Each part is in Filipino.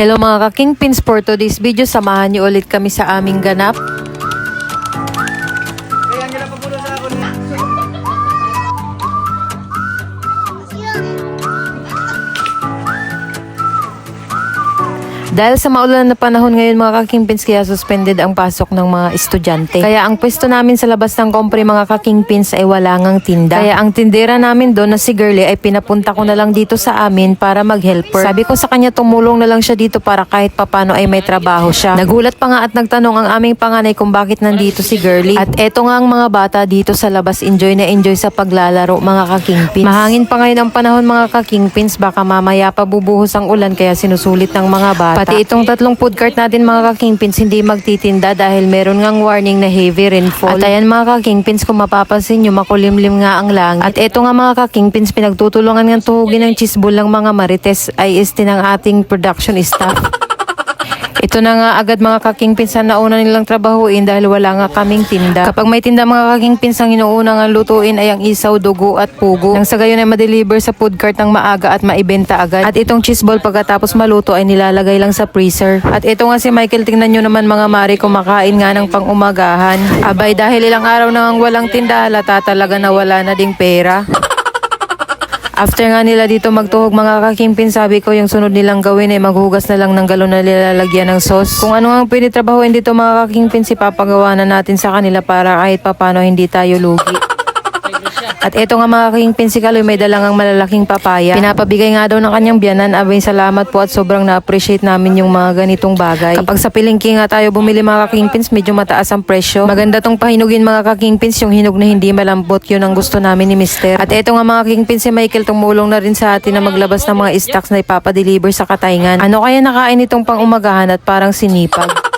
Hello mga ka-Kingpins for today's video. Samahan niyo ulit kami sa aming ganap. Dahil sa maulan na panahon ngayon mga ka-Kingpins kaya suspended ang pasok ng mga estudyante. Kaya ang pwesto namin sa labas ng kompre mga ka-Kingpins ay wala ngang tinda. Kaya ang tindera namin doon na si Girlie ay pinapunta ko na lang dito sa amin para mag-helper. Sabi ko sa kanya tumulong na lang siya dito para kahit papano ay may trabaho siya. Nagulat pa nga at nagtanong ang aming panganay kung bakit nandito si Girlie. At eto nga ang mga bata dito sa labas enjoy na enjoy sa paglalaro mga ka-Kingpins. Mahangin pa ngayon ang panahon mga ka-Kingpins baka mamaya pa bubuhos ang ulan kaya sinusulit ng mga bata. Pati itong tatlong food cart natin mga ka-Kingpins hindi magtitinda dahil meron ngang warning na heavy rainfall. At ayan mga ka-Kingpins kung mapapansin nyo makulimlim nga ang langit. At eto nga mga ka-Kingpins pinagtutulungan ng tuhugin ng chisbol ng mga marites ay este ng ating production staff. Ito na nga agad mga kakingpins na nauna nilang trabahuin dahil wala nga kaming tinda. Kapag may tinda mga kakingpins ang inuuna nga lutuin ay ang isaw, dugo at pugo. Nang sa gayon ay ma-deliver sa food cart ng maaga at maibenta agad. At itong cheese ball pagkatapos maluto ay nilalagay lang sa freezer. At ito nga si Michael, tingnan nyo naman mga mari kumakain nga ng pang-umagahan. Abay dahil ilang araw nang walang tinda, halata talaga na wala na ding pera. After nga nila dito magtuhog mga kakimpin, sabi ko yung sunod nilang gawin ay maghugas na lang ng galon na nilalagyan ng sauce. Kung ano ang pwede trabahuin dito mga kakimpin, si papagawa na natin sa kanila para kahit papano hindi tayo lugi. At eto nga mga kingpin si Kaloy may dalang ang malalaking papaya. Pinapabigay nga daw ng kanyang biyanan. Abay salamat po at sobrang na-appreciate namin yung mga ganitong bagay. Kapag sa pilingki nga tayo bumili mga kakingpins, medyo mataas ang presyo. Maganda tong pahinugin mga kakingpins, yung hinog na hindi malambot. Yun ang gusto namin ni Mister. At eto nga mga kakingpins si Michael, tumulong na rin sa atin na maglabas ng mga stocks na ipapadeliver sa katayngan. Ano kaya nakain itong pang umagahan at parang sinipag?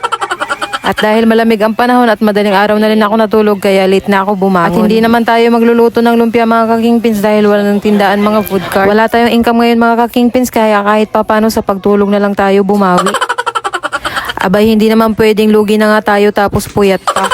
At dahil malamig ang panahon at madaling araw na rin ako natulog kaya late na ako bumangon. At hindi naman tayo magluluto ng lumpia mga kakingpins dahil wala ng tindaan mga food cart. Wala tayong income ngayon mga kakingpins kaya kahit papano sa pagtulog na lang tayo bumawi. Abay hindi naman pwedeng lugi na nga tayo tapos puyat pa.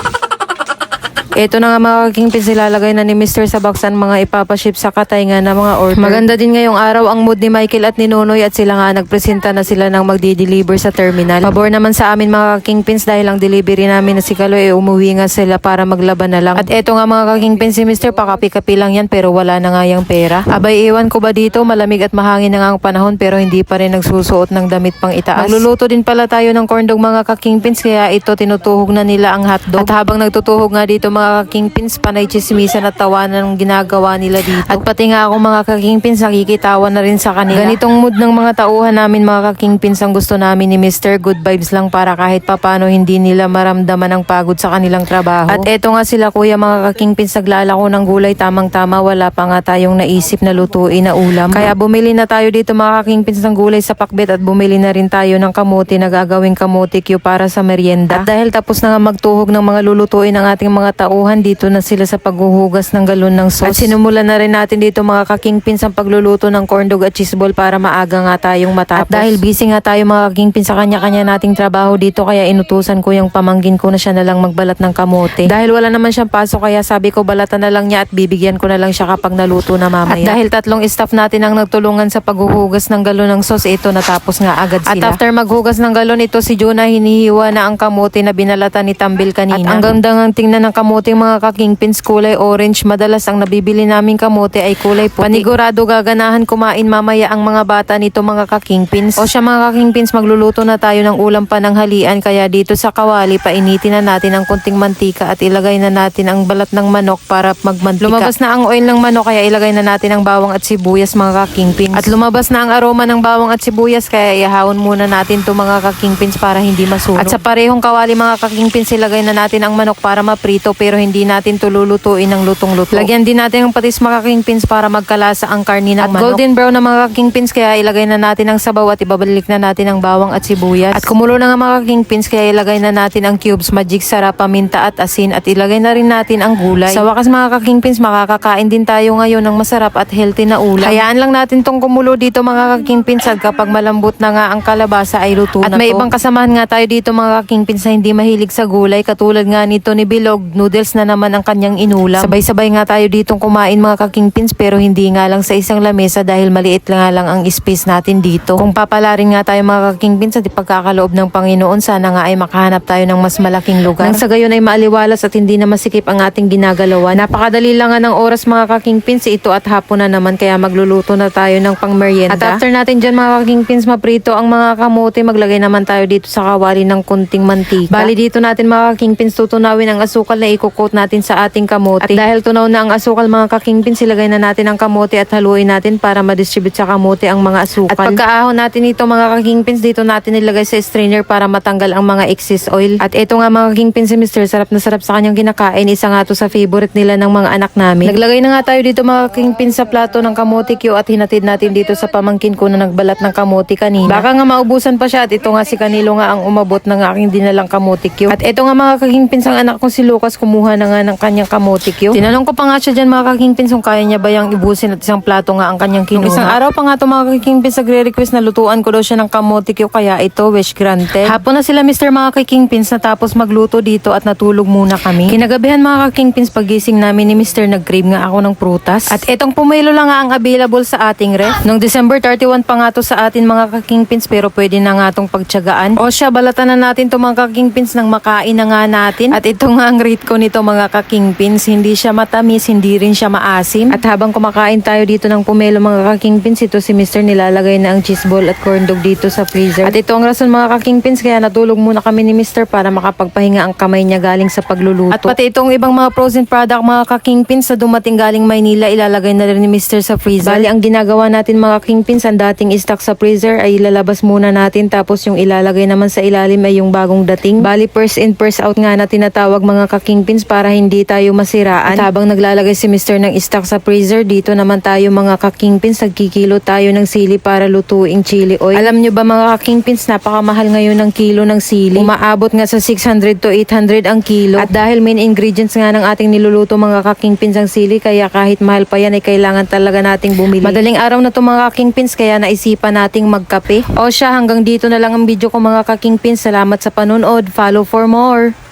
Ito na nga mga kakingpins ilalagay na ni Mr. sa boxan mga ipapaship sa katayngan na mga order. Maganda din ngayong araw ang mood ni Michael at ni Nonoy at sila nga nagpresenta na sila ng magdi-deliver sa terminal. Pabor naman sa amin mga kakingpins dahil ang delivery namin na si Kaloy ay umuwi nga sila para maglaban na lang. At eto nga mga kakingpins si Mr. pakapi-kapi lang yan pero wala na nga yung pera. Abay iwan ko ba dito malamig at mahangin na nga ang panahon pero hindi pa rin nagsusuot ng damit pang itaas. Magluluto din pala tayo ng corn dog mga kakingpins kaya ito tinutuhog na nila ang hotdog. At habang nagtutuhog nga dito mga kakingpins panay chismisan at tawanan ang ginagawa nila dito. At pati nga ako mga kakingpins nakikitawan na rin sa kanila. Ganitong mood ng mga tauhan namin mga kakingpins ang gusto namin ni Mr. Good vibes lang para kahit papano hindi nila maramdaman ang pagod sa kanilang trabaho. At eto nga sila kuya mga kakingpins naglalako ng gulay tamang tama wala pa nga tayong naisip na lutuin na ulam. Kaya bumili na tayo dito mga kakingpins ng gulay sa pakbet at bumili na rin tayo ng kamote na gagawing kamote Q para sa merienda. At dahil tapos na nga magtuhog ng mga lulutuin ng ating mga tauhan dito na sila sa paghuhugas ng galon ng sauce. At sinumulan na rin natin dito mga kakingpins ang pagluluto ng corn dog at cheese ball para maaga nga tayong matapos. At dahil busy nga tayo mga kakingpins sa kanya-kanya nating trabaho dito kaya inutusan ko yung pamangkin ko na siya na lang magbalat ng kamote. Dahil wala naman siyang pasok kaya sabi ko balatan na lang niya at bibigyan ko na lang siya kapag naluto na mamaya. At dahil tatlong staff natin ang nagtulungan sa paghuhugas ng galon ng sauce, ito natapos nga agad sila. At after maghugas ng galon ito si Jonah hinihiwa na ang kamote na binalatan ni Tambil kanina. At ang ganda ng tingnan ng kamote mga kakingpins kulay orange. Madalas ang nabibili naming kamote ay kulay puti. Panigurado gaganahan kumain mamaya ang mga bata nito mga kakingpins. O siya mga kakingpins magluluto na tayo ng ulam pananghalian kaya dito sa kawali painitin na natin ang kunting mantika at ilagay na natin ang balat ng manok para magmantika. Lumabas na ang oil ng manok kaya ilagay na natin ang bawang at sibuyas mga kakingpins. At lumabas na ang aroma ng bawang at sibuyas kaya ihahon muna natin to mga kakingpins para hindi masunog. At sa parehong kawali mga kakingpins ilagay na natin ang manok para maprito pero hindi natin to lulutuin ng lutong-luto. Lagyan din natin ang patis mga kakingpins para magkalasa ang karni ng At manok. golden brown na mga kakingpins kaya ilagay na natin ang sabaw at ibabalik na natin ang bawang at sibuyas. At kumulo na nga mga kakingpins kaya ilagay na natin ang cubes, magic sarap, paminta at asin at ilagay na rin natin ang gulay. Sa wakas mga kakingpins makakakain din tayo ngayon ng masarap at healthy na ulam. Hayaan lang natin tong kumulo dito mga kakingpins at kapag malambot na nga ang kalabasa ay luto At na may to. ibang kasamahan nga tayo dito mga kakingpins na hindi mahilig sa gulay katulad nga nito ni Bilog, noodle noodles na naman ang kanyang inulam. Sabay-sabay nga tayo ditong kumain mga kakingpins pero hindi nga lang sa isang lamesa dahil maliit nga lang ang space natin dito. Kung papalarin nga tayo mga kakingpins sa pagkakaloob ng Panginoon, sana nga ay makahanap tayo ng mas malaking lugar. Nang sa gayon ay maaliwalas at hindi na masikip ang ating ginagalawan. Napakadali lang nga ng oras mga kakingpins ito at hapon na naman kaya magluluto na tayo ng pangmeryenda. At after natin dyan mga kakingpins maprito ang mga kamote, maglagay naman tayo dito sa kawali ng kunting mantika. Bali dito natin mga kakingpins tutunawin ang asukal na ikukot natin sa ating kamote. At dahil tunaw na ang asukal mga kakingpins, ilagay na natin ang kamote at haluin natin para ma-distribute sa kamote ang mga asukal. At pagkaahon natin ito mga kakingpins, dito natin ilagay sa strainer para matanggal ang mga excess oil. At ito nga mga kakingpins si Mr. Sarap na sarap sa kanyang kinakain. Isa nga to sa favorite nila ng mga anak namin. Naglagay na nga tayo dito mga kakingpins sa plato ng kamote Q at hinatid natin dito sa pamangkin ko na nagbalat ng kamote kanina. Baka nga maubusan pa siya at ito nga si Kanilo nga ang umabot ng aking dinalang kamote Q. At ito nga mga kakingpins ang anak kong si Lucas kumuha na nga ng kanyang kamote Q. Tinanong ko pa nga siya dyan mga kakingpins kung kaya niya ba yung ibusin at isang plato nga ang kanyang kinuha. Isang araw pa nga ito mga kakingpins nagre-request na lutuan ko daw siya ng kamote Q kaya ito wish granted. Hapon na sila Mr. mga kakingpins natapos magluto dito at natulog muna kami. Kinagabihan mga kakingpins pagising namin ni Mr. nag-crave nga ako ng prutas. At itong pumilo lang nga ang available sa ating ref. Noong December 31 pa nga to sa atin mga kakingpins pero pwede na nga tong pagtyagaan. O siya, balatan na natin to mga kakingpins nang makain na nga natin. At ito nga ang rate ko nito mga kakingpins. Hindi siya matamis, hindi rin siya maasim. At habang kumakain tayo dito ng pumelo mga kakingpins, ito si Mr. nilalagay na ang cheese ball at corn dog dito sa freezer. At ito ang rason mga kakingpins kaya natulog muna kami ni Mr. para makapagpahinga ang kamay niya galing sa pagluluto. At pati itong ibang mga frozen product mga kakingpins sa dumating galing Maynila ilalagay na rin ni Mr. sa freezer. Bali ang ginagawa natin mga kingpins ang dating stock sa freezer ay ilalabas muna natin tapos yung ilalagay naman sa ilalim ay yung bagong dating. Bali first in first out nga na tinatawag mga kakingpins para hindi tayo masiraan. At habang naglalagay si Mr. ng stock sa freezer dito naman tayo mga kakingpins nagkikilo tayo ng sili para lutuing chili oil. Alam nyo ba mga kakingpins napakamahal ngayon ng kilo ng sili. Umaabot nga sa 600 to 800 ang kilo. At dahil main ingredients nga ng ating niluluto mga kakingpins ang sili kaya kahit mahal pa yan ay kailangan talaga nating bumili. Madaling araw na to mga kakingpins kaya naisipan nating magkape. O siya hanggang dito na lang ang video ko mga kakingpins. Salamat sa panonood. Follow for more.